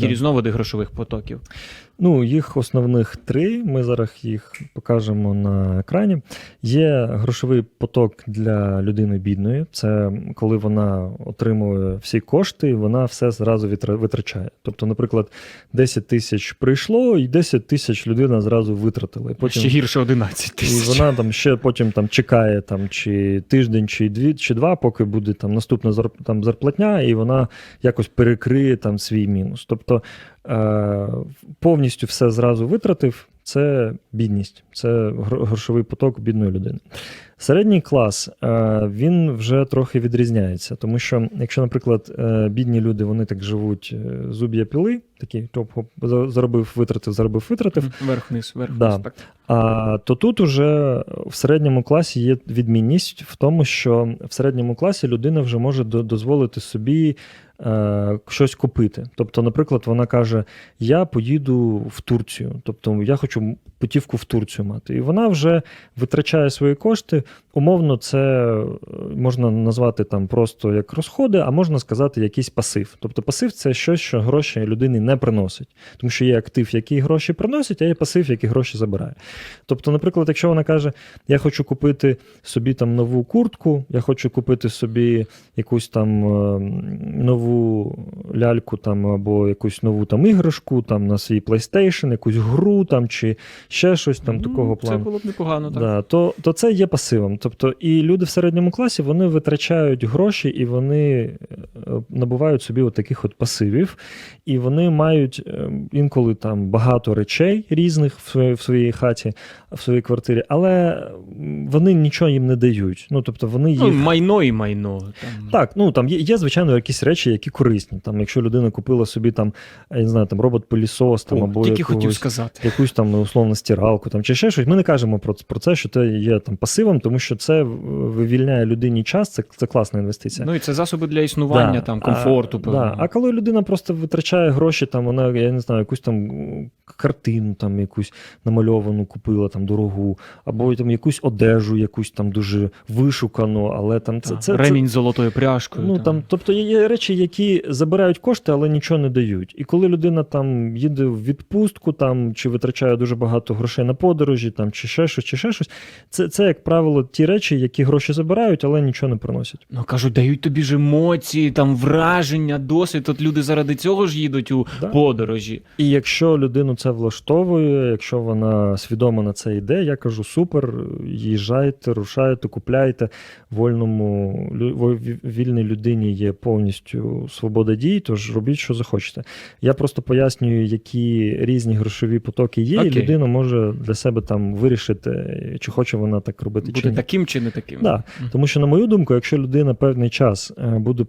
Які різновиди грошових потоків? Ну, їх основних три. Ми зараз їх покажемо на екрані. Є грошовий поток для людини бідної. Це коли вона отримує всі кошти, вона все зразу витрачає. Тобто, наприклад, 10 тисяч прийшло, і 10 тисяч людина зразу витратила. І потім Ще гірше 11 І вона там ще потім там чекає там, чи тиждень, чи дві, чи два, поки буде там наступна зарп- там, зарплатня, і вона якось перекриє там свій мінус. Тобто е, повністю все зразу витратив. Це бідність, це грошовий поток бідної людини. Середній клас е, він вже трохи відрізняється, тому що, якщо, наприклад, е, бідні люди вони так живуть зуб'я піли, такі топ-хоп, заробив, витратив, заробив, витратив. Верх-вниз, верх-вниз. Да. Так. А то тут уже в середньому класі є відмінність в тому, що в середньому класі людина вже може дозволити собі е, щось купити. Тобто, наприклад, вона каже: Я поїду в Турцію, тобто я хочу путівку в Турцію мати. І вона вже витрачає свої кошти. Умовно, це е, можна назвати там просто як розходи, а можна сказати якийсь пасив. Тобто пасив це щось, що гроші людині не приносить. Тому що є актив, який гроші приносить, а є пасив, який гроші забирає. Тобто, наприклад, якщо вона каже, я хочу купити собі там нову куртку, я хочу купити собі якусь там е, нову ляльку там, або якусь нову там іграшку там, на свій PlayStation, якусь гру там, чи ще щось там такого Це плану. було б непогано, так. Да, то, то це є пасивом. Тобто, і люди в середньому класі вони витрачають гроші і вони набувають собі от таких от пасивів, і вони мають е, інколи там багато речей різних в своїй, в своїй хаті, в своїй квартирі, але вони нічого їм не дають. Ну, тобто вони їх. Ну, майно і майно. Там. Так, ну там є, є, звичайно, якісь речі, які корисні. Там, якщо людина купила собі там, я не знаю, там робот-пилісос, там О, або тільки хотів сказати. якусь там ну, условно стиралку там, чи ще щось. Ми не кажемо про, про це, що це є там пасивом, тому що це вивільняє людині час, це, це класна інвестиція. Ну і це засоби для існування, Да, там, комфорту. а, да. а коли людина просто витрачає гроші, там вона, я не знаю, якусь там картину, там якусь намальовану купила там дорогу, або там якусь одежу, якусь там дуже вишукану, але там це, це, це, Ремінь з золотою пряжкою. Ну там, тобто є, є речі, які забирають кошти, але нічого не дають. І коли людина там їде в відпустку, там чи витрачає дуже багато грошей на подорожі, там чи ще щось, чи ще щось, це, це як правило ті речі, які гроші забирають, але нічого не приносять. Ну кажуть, дають тобі ж емоції, там враження, досвід. От люди заради цього ж їдуть у Да. подорожі. І якщо людину це влаштовує, якщо вона свідомо на це йде, я кажу: супер, їжджайте, рушайте, купляйте. Вольному вільній людині є повністю свобода дій, тож робіть, що захочете. Я просто пояснюю, які різні грошові потоки є, і людина може для себе там вирішити, чи хоче вона так робити, чи Буде ні. таким чи не таким. Да. Мгм. Тому що, на мою думку, якщо людина певний час е, буде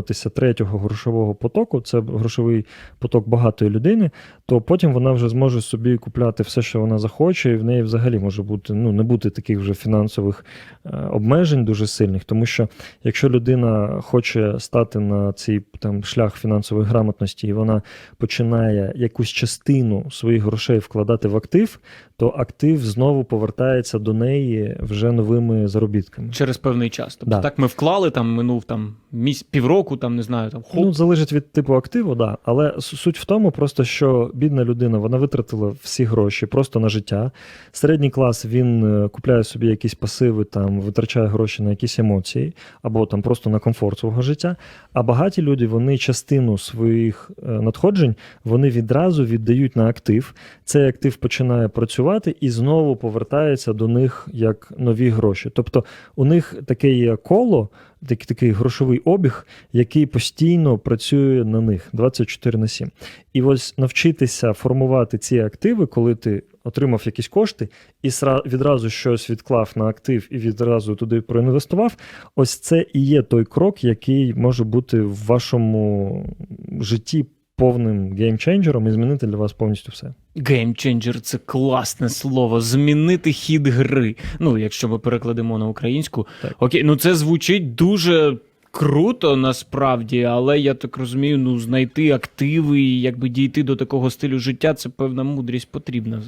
притримуватися третього грошового потоку, це грошовий поток багатої людини, то потім вона вже зможе собі купляти все, що вона захоче, і в неї взагалі може бути ну не бути таких вже фінансових е, обмежень дуже сильних. Тому що якщо людина хоче стати на цей там шлях фінансової грамотності, і вона починає якусь частину своїх грошей вкладати в актив, то актив знову повертається до неї вже новими заробітками. Через певний час. Тобто Да. так ми вклали, там минув там місь, півроку, там не знаю, там хоп. Ну, залежить від типу активу, да. Але суть в тому, просто що бідна людина вона витратила всі гроші просто на життя. Середній клас він е, купляє собі якісь пасиви, там витрачає гроші на якісь емоції або там просто на комфорт свого життя. А багаті люди вони частину своїх е, надходжень вони відразу віддають на актив. Цей актив починає працювати і знову повертається до них як нові гроші. Тобто у них таке є коло, такий, такий грошовий обіг, який постійно працює на них 24 на 7. І ось навчитися формувати ці активи, коли ти отримав якісь кошти і відразу щось відклав на актив і відразу туди проінвестував. Ось це і є той крок, який може бути в вашому житті повним геймченджером і змінити для вас повністю все. Геймченджер це класне слово. Змінити хід гри. Ну, якщо ми перекладемо на українську. Так. Окей, ну це звучить дуже. Круто насправді, але я так розумію, ну знайти активи і якби дійти до такого стилю життя, це певна мудрість потрібна.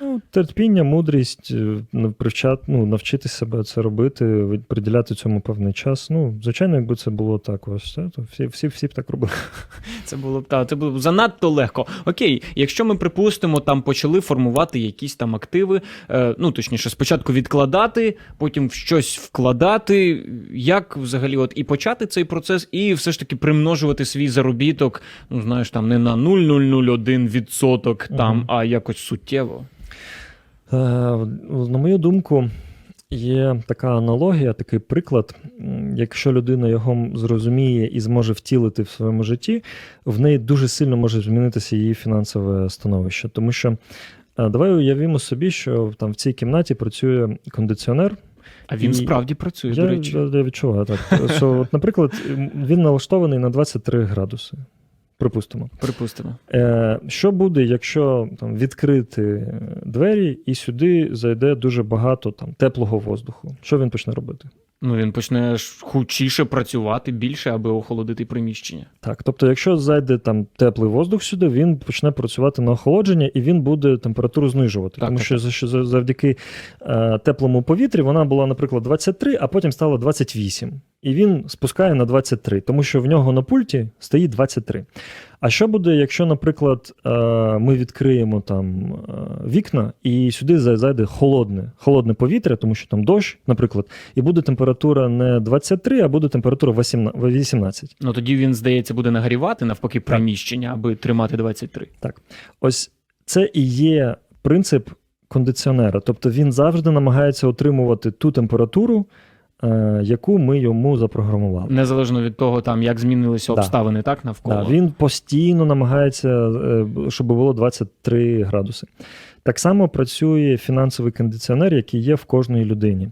Ну, терпіння, мудрість, е, ну, привчати, ну, навчити себе це робити, приділяти цьому певний час. Ну, звичайно, якби це було так, ось це, то всі, всі, всі б так робили. Це було б та це було б занадто легко. Окей, якщо ми припустимо, там почали формувати якісь там активи, е, ну точніше, спочатку відкладати, потім в щось вкладати. Як взагалі, от і почати цей процес, і все ж таки примножувати свій заробіток, ну знаєш, там не на 0,001 відсоток, там, Мгм. а якось суттєво. Е, На мою думку, є така аналогія, такий приклад. Якщо людина його зрозуміє і зможе втілити в своєму житті, в неї дуже сильно може змінитися її фінансове становище. Тому що е, давай уявімо собі, що там в цій кімнаті працює кондиціонер. А він І справді працює, Я, до речі. я, я відчуваю так. Що, от, наприклад, він налаштований на 23 градуси. Припустимо. Припустимо. Е, що буде, якщо там, відкрити двері і сюди зайде дуже багато там, теплого воздуху? Що він почне робити? Ну він почне хучіше працювати більше, аби охолодити приміщення. Так, тобто, якщо зайде там теплий воздух сюди, він почне працювати на охолодження і він буде температуру знижувати. Так, тому так, що що завдяки е, теплому повітрі вона була, наприклад, 23, а потім стала 28. І він спускає на 23, тому що в нього на пульті стоїть 23. А що буде, якщо, наприклад, е, ми відкриємо там е, вікна і сюди зайде холодне, холодне повітря, тому що там дощ, наприклад, і буде температура не 23, а буде температура 18 18. Ну тоді він, здається, буде нагрівати навпаки приміщення, аби тримати 23. Ось це і є принцип кондиціонера. Тобто він завжди намагається отримувати ту температуру, яку ми йому запрограмували. Незалежно від того, там як змінилися Да. обставини, так навколо. Да, він постійно намагається, е, щоб було 23 градуси. Так само працює фінансовий кондиціонер, який є в кожній людині.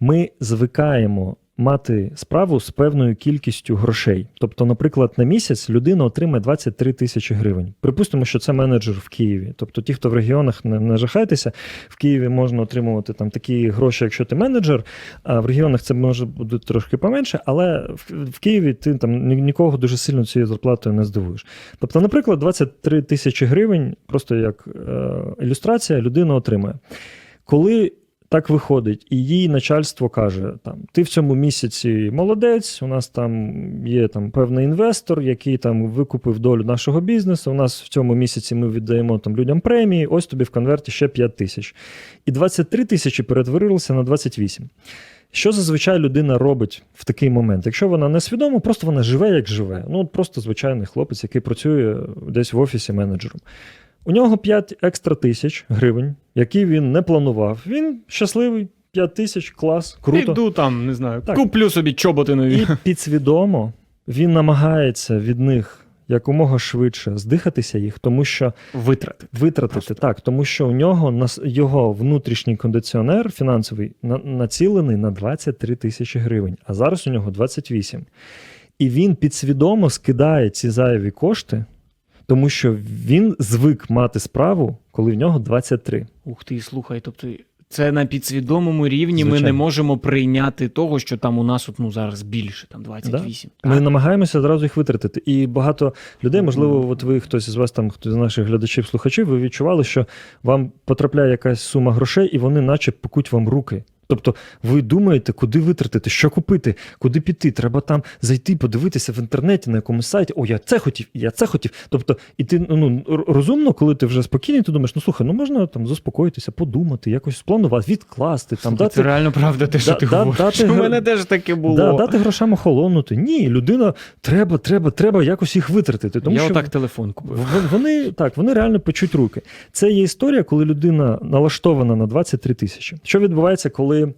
Ми звикаємо мати справу з певною кількістю грошей. Тобто, наприклад, на місяць людина отримає 23 тисячі гривень. Припустимо, що це менеджер в Києві. Тобто, ті, хто в регіонах не, не жахайтеся, в Києві можна отримувати там такі гроші, якщо ти менеджер. А в регіонах це може бути трошки поменше, але в, в Києві ти там нікого дуже сильно цією зарплатою не здивуєш. Тобто, наприклад, 23 тисячі гривень, просто як е, ілюстрація, людина отримає. Коли так виходить, і їй начальство каже: там, ти в цьому місяці молодець, у нас там є там певний інвестор, який там викупив долю нашого бізнесу. У нас в цьому місяці ми віддаємо там людям премії, ось тобі в конверті ще 5 тисяч. І 23 тисячі перетворилися на 28. Що зазвичай людина робить в такий момент? Якщо вона не свідомо, просто вона живе як живе. Ну, от просто звичайний хлопець, який працює десь в офісі менеджером. У нього 5 екстра тисяч гривень, які він не планував. Він щасливий, 5 тисяч, клас, круто. Іду там, не знаю, Так. куплю собі чоботи нові. І підсвідомо він намагається від них якомога швидше здихатися їх, тому що Витрати. витратити так, тому що у нього нас його внутрішній кондиціонер фінансовий на, націлений на 23 тисячі гривень, а зараз у нього 28. І він підсвідомо скидає ці зайві кошти, тому що він звик мати справу, коли в нього 23. Ух ти, слухай, тобто. Це на підсвідомому рівні ми не можемо прийняти того, що там у нас от, ну, зараз більше, там 28. Ми Так. намагаємося одразу їх витратити. І багато людей, можливо, от ви хтось із вас, там, хто з наших глядачів, слухачів, ви відчували, що вам потрапляє якась сума грошей, і вони, наче, пекуть вам руки. Тобто ви думаєте, куди витратити, що купити, куди піти. Треба там зайти, подивитися в інтернеті на якомусь сайті. О, я це хотів, я це хотів. Тобто, і ти ну розумно, коли ти вже спокійний, ти думаєш, ну слухай, ну можна там заспокоїтися, подумати, якось спланувати, відкласти, там дати Це реально правда те, що Да- ти да- говориш. дати У мене теж таке було. Да, дати грошам охолонути. Ні, людина треба, треба, треба якось їх витратити. Тому Я що отак телефон купив. вони так, вони реально печуть руки. Це є історія, коли людина налаштована на 23 тисячі. Що відбувається, коли е,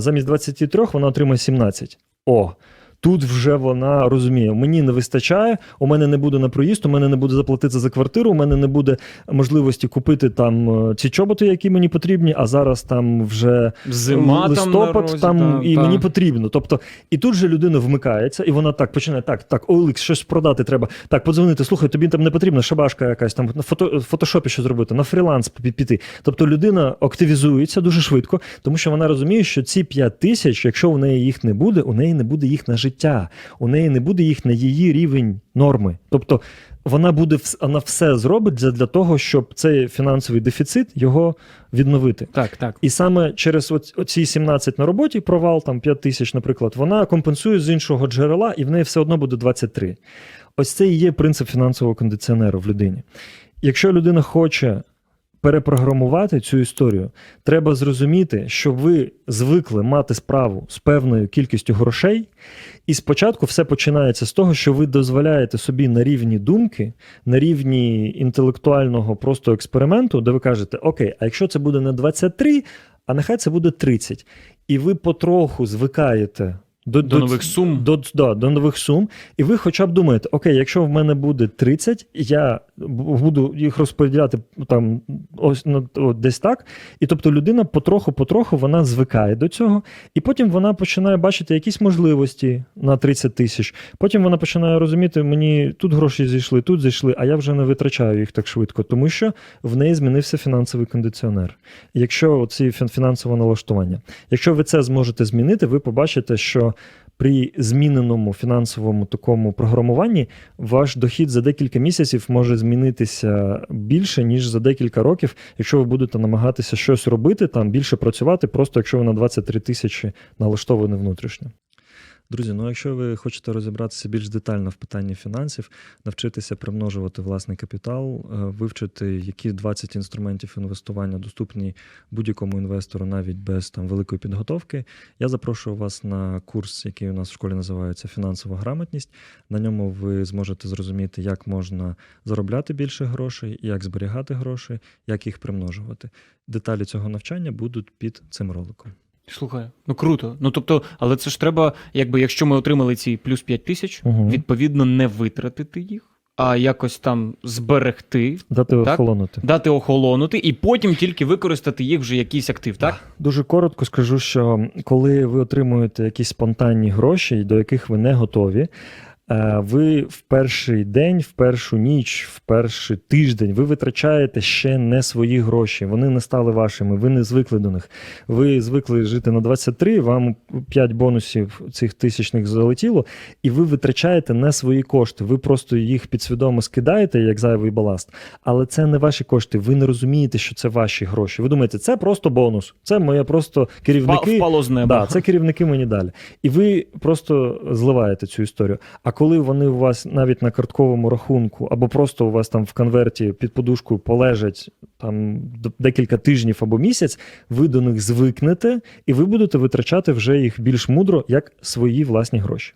замість 23 вона отримує 17? О. Тут вже вона розуміє, мені не вистачає, у мене не буде на проїзд, у мене не буде заплатити за квартиру, у мене не буде можливості купити там е, ці чоботи, які мені потрібні, а зараз там вже Зима там листопад розі, там, та, і та. мені потрібно. Тобто, і тут же людина вмикається, і вона так починає: так, так, Олекс, щось продати треба. Так, подзвонити. Слухай, тобі там не потрібна шабашка якась там на фото, фотошопі що зробити, на фріланс пі- піти. Тобто людина активізується дуже швидко, тому що вона розуміє, що ці 5 тисяч, якщо у неї їх не буде, у неї не буде їх на життя, у неї не буде їх на її рівень норми. Тобто вона буде вона все зробить для, для того, щоб цей фінансовий дефіцит його відновити. Так, так. І саме через оц- оці 17 на роботі, провал там 5 тисяч, наприклад, вона компенсує з іншого джерела, і в неї все одно буде 23. Ось це і є принцип фінансового кондиціонеру в людині. Якщо людина хоче перепрограмувати цю історію, треба зрозуміти, що ви звикли мати справу з певною кількістю грошей, і спочатку все починається з того, що ви дозволяєте собі на рівні думки, на рівні інтелектуального просто експерименту, де ви кажете: Окей, а якщо це буде не 23, а нехай це буде 30. І ви потроху звикаєте до, До нових сум. До, да, до нових сум. І ви хоча б думаєте, окей, якщо в мене буде 30, я буду їх розподіляти там ось от десь так. І тобто людина потроху-потроху вона звикає до цього, і потім вона починає бачити якісь можливості на 30 тисяч. Потім вона починає розуміти, мені тут гроші зійшли, тут зійшли, а я вже не витрачаю їх так швидко, тому що в неї змінився фінансовий кондиціонер. Якщо ці фінансове налаштування, якщо ви це зможете змінити, ви побачите, що при зміненому фінансовому такому програмуванні ваш дохід за декілька місяців може змінитися більше, ніж за декілька років, якщо ви будете намагатися щось робити, там більше працювати, просто якщо ви на 23 тисячі налаштовані внутрішньо. Друзі, ну якщо ви хочете розібратися більш детально в питанні фінансів, навчитися примножувати власний капітал, е, вивчити, які 20 інструментів інвестування доступні будь-якому інвестору навіть без там великої підготовки, я запрошую вас на курс, який у нас в школі називається Фінансова грамотність. На ньому ви зможете зрозуміти, як можна заробляти більше грошей, як зберігати гроші, як їх примножувати. Деталі цього навчання будуть під цим роликом. Слухай, ну круто. Ну тобто, але це ж треба, якби якщо ми отримали ці плюс 5 тисяч, угу. відповідно, не витратити їх, а якось там зберегти, Дати Так. охолонути. дати охолонути, і потім тільки використати їх вже якийсь актив, так? Дуже коротко скажу, що коли ви отримуєте якісь спонтанні гроші, до яких ви не готові, ви в перший день, в першу ніч, в перший тиждень ви витрачаєте ще не свої гроші. Вони не стали вашими, ви не звикли до них. Ви звикли жити на 23, вам 5 бонусів цих тисячних залетіло, і ви витрачаєте не свої кошти. Ви просто їх підсвідомо скидаєте як зайвий баласт. Але це не ваші кошти. Ви не розумієте, що це ваші гроші. Ви думаєте, це просто бонус, це моє просто керівники. Впало з неба. Да, це керівники мені далі. І ви просто зливаєте цю історію. А коли вони у вас навіть на картковому рахунку, або просто у вас там в конверті під подушкою полежать там декілька тижнів або місяць, ви до них звикнете, і ви будете витрачати вже їх більш мудро, як свої власні гроші.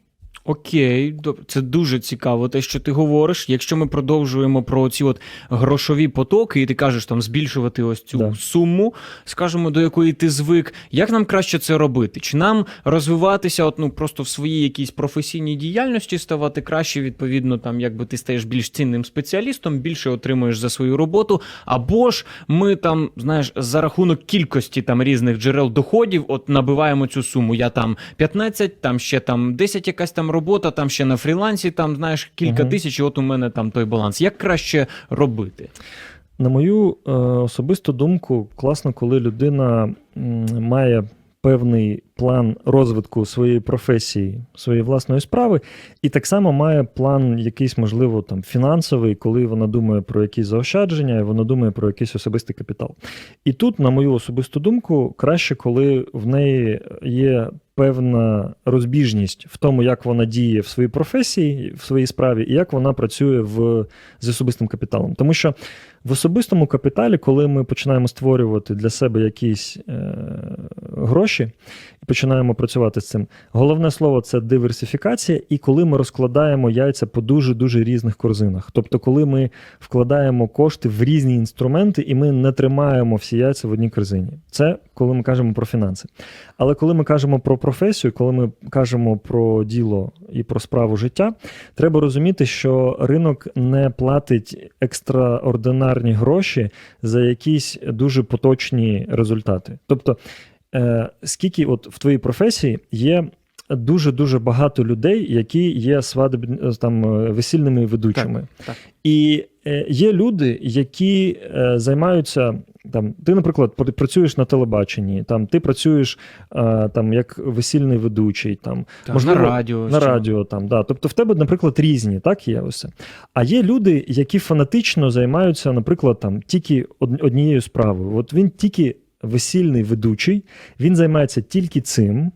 Окей, це дуже цікаво, те, що ти говориш. Якщо ми продовжуємо про ці от грошові потоки, і ти кажеш там збільшувати ось цю Да. суму, скажімо, до якої ти звик, як нам краще це робити? Чи нам розвиватися, от ну просто в своїй якійсь професійній діяльності ставати краще, відповідно, там якби ти стаєш більш цінним спеціалістом, більше отримуєш за свою роботу, або ж ми там, знаєш, за рахунок кількості там різних джерел доходів, от набиваємо цю суму. Я там 15, там ще там 10 якась там робота, там ще на фрілансі, там знаєш кілька Мгм. тисяч, і от у мене там той баланс. Як краще робити? На мою е, особисту думку, класно, коли людина м, має певний план розвитку своєї професії, своєї власної справи, і так само має план якийсь, можливо, там фінансовий, коли вона думає про якісь заощадження, і вона думає про якийсь особистий капітал. І тут, на мою особисту думку, краще, коли в неї є певна розбіжність в тому, як вона діє в своїй професії, в своїй справі, і як вона працює в, з особистим капіталом. Тому що в особистому капіталі, коли ми починаємо створювати для себе якісь е, гроші і починаємо працювати з цим, головне слово це диверсифікація, і коли ми розкладаємо яйця по дуже дуже різних корзинах. Тобто, коли ми вкладаємо кошти в різні інструменти, і ми не тримаємо всі яйця в одній корзині. Це коли ми кажемо про фінанси. Але коли ми кажемо про професію, коли ми кажемо про діло і про справу життя, треба розуміти, що ринок не платить екстраординарні гроші за якісь дуже поточні результати. Тобто, е, скільки от в твоїй професії є. Дуже дуже багато людей, які є свадеб... там е, весільними ведучими. так. І е, є люди, які е, займаються Там, ти, наприклад, пр- працюєш на телебаченні, там, ти працюєш е, там, як весільний ведучий, там, Так, можливо, на радіо. на радіо, там, да. Тобто в тебе, наприклад, різні, так є ось. А є люди, які фанатично займаються, наприклад, там, тільки однією справою. От він тільки весільний ведучий, він займається тільки цим.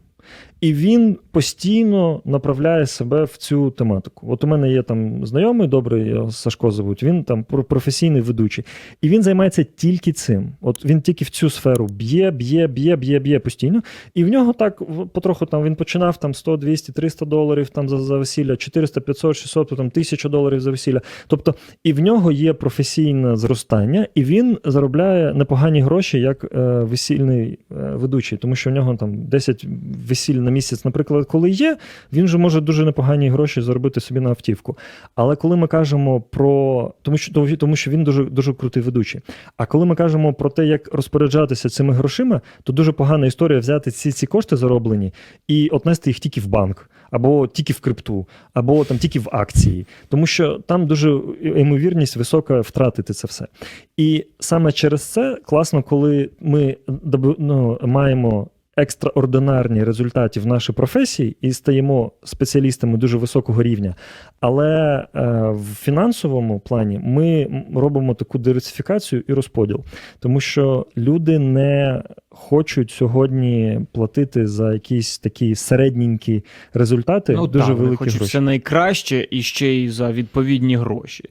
І він постійно направляє себе в цю тематику. От у мене є там знайомий добрий, його Сашко зовуть, він там професійний ведучий. І він займається тільки цим. От він тільки в цю сферу б'є, б'є, б'є, б'є, б'є постійно. І в нього так потроху там він починав там 100, 200, 300 доларів там за, за весілля, 400, 500, 600, потім 1000 доларів за весілля. Тобто, і в нього є професійне зростання, і він заробляє непогані гроші як е, весільний е, ведучий, тому що в нього там 10 весіль на місяць, наприклад, коли є, він же може дуже непогані гроші заробити собі на автівку. Але коли ми кажемо про тому, що тому, що він дуже дуже крутий ведучий. А коли ми кажемо про те, як розпоряджатися цими грошима, то дуже погана історія взяти ці, ці кошти зароблені і отнести їх тільки в банк, або тільки в крипту, або там тільки в акції, тому що там дуже ймовірність висока втратити це все. І саме через це класно, коли ми ну, маємо. Екстраординарні результати в нашій професії і стаємо спеціалістами дуже високого рівня. Але е, в фінансовому плані ми робимо таку диверсифікацію і розподіл, тому що люди не хочуть сьогодні платити за якісь такі середненькі результати, Ну, дуже так, великі хочуть гроші. все найкраще і ще й за відповідні гроші.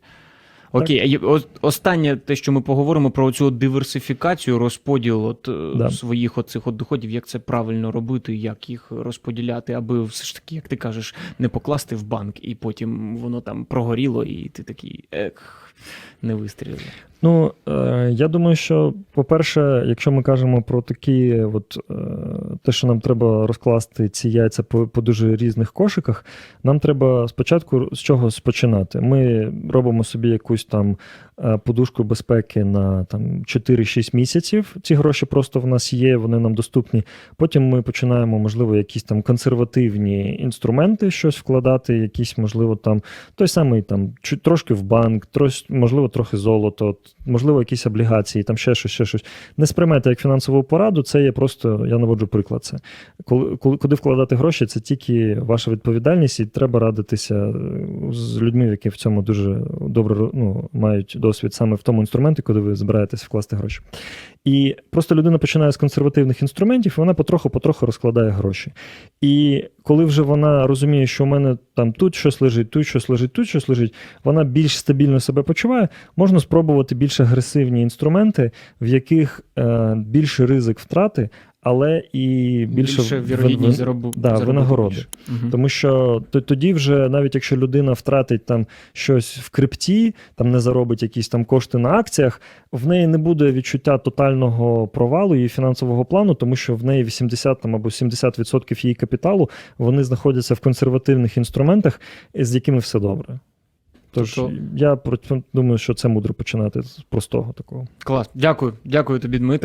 Окей, а останнє те, що ми поговоримо про цю диверсифікацію, розподіл от, е, Да. своїх оцих от доходів, як це правильно робити, як їх розподіляти, аби все ж таки, як ти кажеш, не покласти в банк, і потім воно там прогоріло, і ти такий ех, не вистрілив. Ну, е, я думаю, що, по-перше, якщо ми кажемо про такі, от е, те, що нам треба розкласти ці яйця по, по дуже різних кошиках, нам треба спочатку з чогось починати. Ми робимо собі якусь там е, подушку безпеки на там 4-6 місяців. Ці гроші просто в нас є, вони нам доступні. Потім ми починаємо, можливо, якісь там консервативні інструменти, щось вкладати, якісь, можливо, там той самий там трошки в банк, трось, можливо, трохи золото, можливо, якісь облігації, там ще щось, ще щось. Не сприймайте як фінансову пораду, це є просто, я наводжу приклад. Це коли, коли куди вкладати гроші, це тільки ваша відповідальність, і треба радитися е, з людьми, які в цьому дуже добре ну, мають досвід саме в тому інструменті, куди ви збираєтесь вкласти гроші. І просто людина починає з консервативних інструментів, і вона потроху-потроху розкладає гроші. І коли вже вона розуміє, що у мене там тут щось лежить, тут щось лежить, тут щось лежить, вона більш стабільно себе почуває, можна спробувати більш агресивні інструменти, в яких е, більший ризик втрати, але і більше, Більше вірогідність заробу, да, винагороди. Мгм. Тому що тоді вже, навіть якщо людина втратить там щось в крипті, там не заробить якісь там кошти на акціях, в неї не буде відчуття тотального провалу її фінансового плану, тому що в неї 80 там, або 70% її капіталу вони знаходяться в консервативних інструментах, з якими все добре. Тож Тобто- я думаю, що це мудро починати з простого такого. Клас. Дякую. Дякую тобі, Дмитро.